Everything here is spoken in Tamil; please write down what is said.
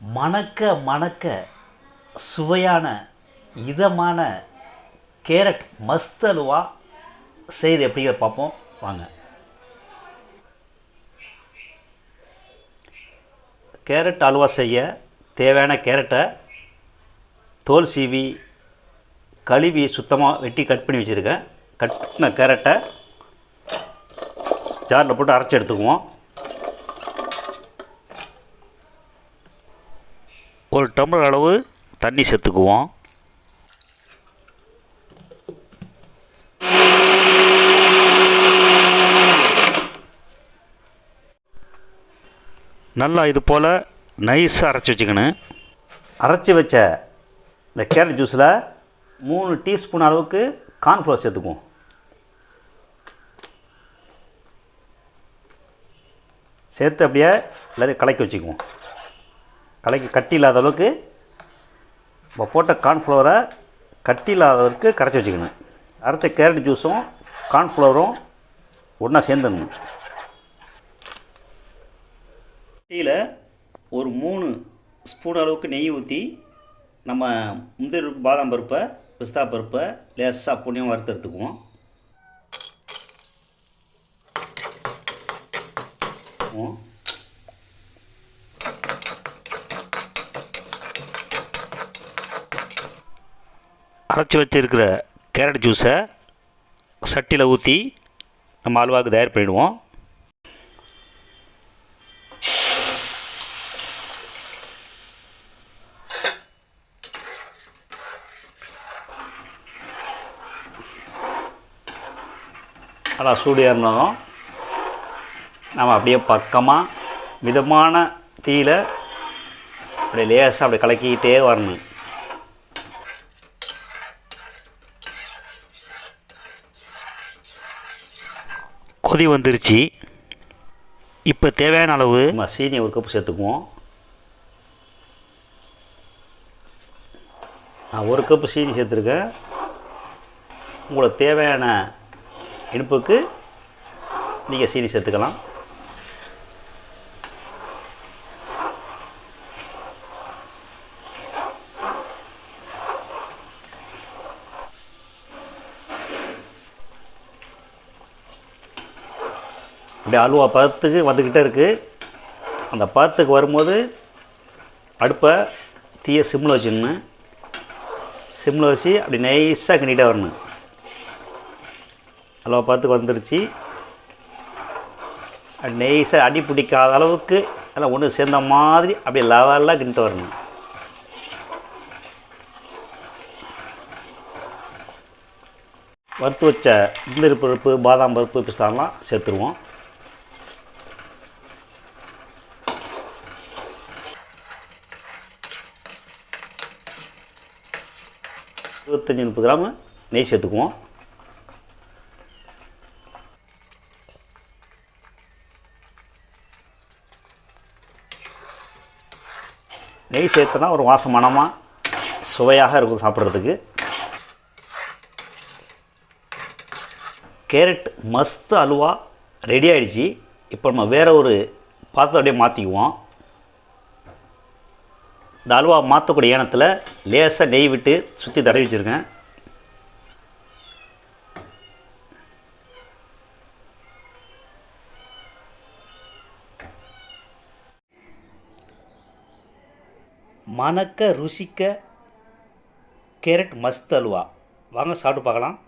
மணக்க மணக்க சுவையான இதமான கேரட் மஸ்த் அல்வா செய்து எப்படிங்க பார்ப்போம். வாங்க. கேரட் அல்வா செய்ய தேவையான கேரட்டை தோல் சீவி கழுவி சுத்தமாக வெட்டி கட் பண்ணி வச்சுருக்கேன். கட் பண்ண கேரட்டை ஜாரில் போட்டு அரைச்சி எடுத்துக்குவோம். ஒரு டம்ளர் அளவு தண்ணி சேர்த்துக்குவோம். நல்லா இது போல் நைஸாக அரைச்சி வச்சுக்கணும். அரைச்சி வச்ச இந்த கேரட் ஜூஸில் மூணு டீஸ்பூன் அளவுக்கு கார்ன்ஃப்ளவர் சேர்த்துக்குவோம். சேர்த்து அப்படியே எல்லாத்தையும் கலக்கி வச்சுக்குவோம். கலக்கி கட்டி இல்லாத அளவுக்கு இப்போ போட்ட கார்ன்ஃப்ளவரை கட்டி இல்லாத அளவுக்கு கரைச்சி வச்சுக்கணும். அரைச்ச கேரட் ஜூஸும் கார்ன்ஃப்ளவரும் ஒன்றா சேர்ந்துடணும். டீயில் ஒரு மூணு ஸ்பூன் அளவுக்கு நெய் ஊற்றி நம்ம முந்திரி பாதாம் பருப்பை பிஸ்தா பருப்பை லேசாக புண்ணியம் வறுத்து எடுத்துக்குவோம். ஊற்றுவோம். அரைச்சி வச்சிருக்கிற கேரட் ஜூஸை சட்டியில் ஊற்றி நம்ம அல்வாவுக்கு தயார் பண்ணிவிடுவோம் நல்லா சூடு ஏறினதும் நம்ம அப்படியே பக்கமாக மிதமான தீயில் அப்படியே லேசாக அப்படியே கலக்கிக்கிட்டே வரணும். கொதி வந்துருச்சு. இப்போ தேவையான அளவு சீனி ஒரு கப்பு சேர்த்துக்குவோம். நான் ஒரு கப்பு சீனி சேர்த்துருக்கேன். உங்களுக்கு தேவையான இனிப்புக்கு நீங்கள் சீனி சேர்த்துக்கலாம். அப்படியே அல்வா பதத்துக்கு வந்துக்கிட்டே இருக்குது அந்த பதத்துக்கு வரும்போது அடுப்பை தீய சிம்மில் வச்சுக்கணும். சிம்மில் வச்சு அப்படி நைஸாக கிண்டிகிட்டே வரணும். அல்வா பதத்துக்கு அப்படி நெய்ஸாக அடி பிடிக்காத அளவுக்கு எல்லாம் ஒன்று சேர்ந்த மாதிரி அப்படியே லெவலாக கிண்டிட்டு வரணும். வறுத்து வச்ச முந்திரி பருப்பு பாதாம் பருப்பு பிஸ்தாலாம் சேர்த்துருவோம். இருபத்தஞ்சி முப்பது கிராம் நெய் சேர்த்துக்குவோம். நெய் சேர்த்தனா ஒரு வாசம் மனமாக சுவையாக இருக்கும் சாப்பிட்றதுக்கு. கேரட் மஸ்து அல்வா ரெடி ஆகிடுச்சி இப்போ நம்ம வேறு ஒரு பாத்திரம் அப்படியே மாற்றிக்குவோம் இந்த அல்வா மாற்றக்கூடிய ஏனத்தில் லேசாக நெய் விட்டு சுற்றி தடவி வச்சுருக்கேன். மணக்க ருசிக்க கேரட் மஸ்த் அல்வா. வாங்க சாப்பிட்டு பார்க்கலாம்.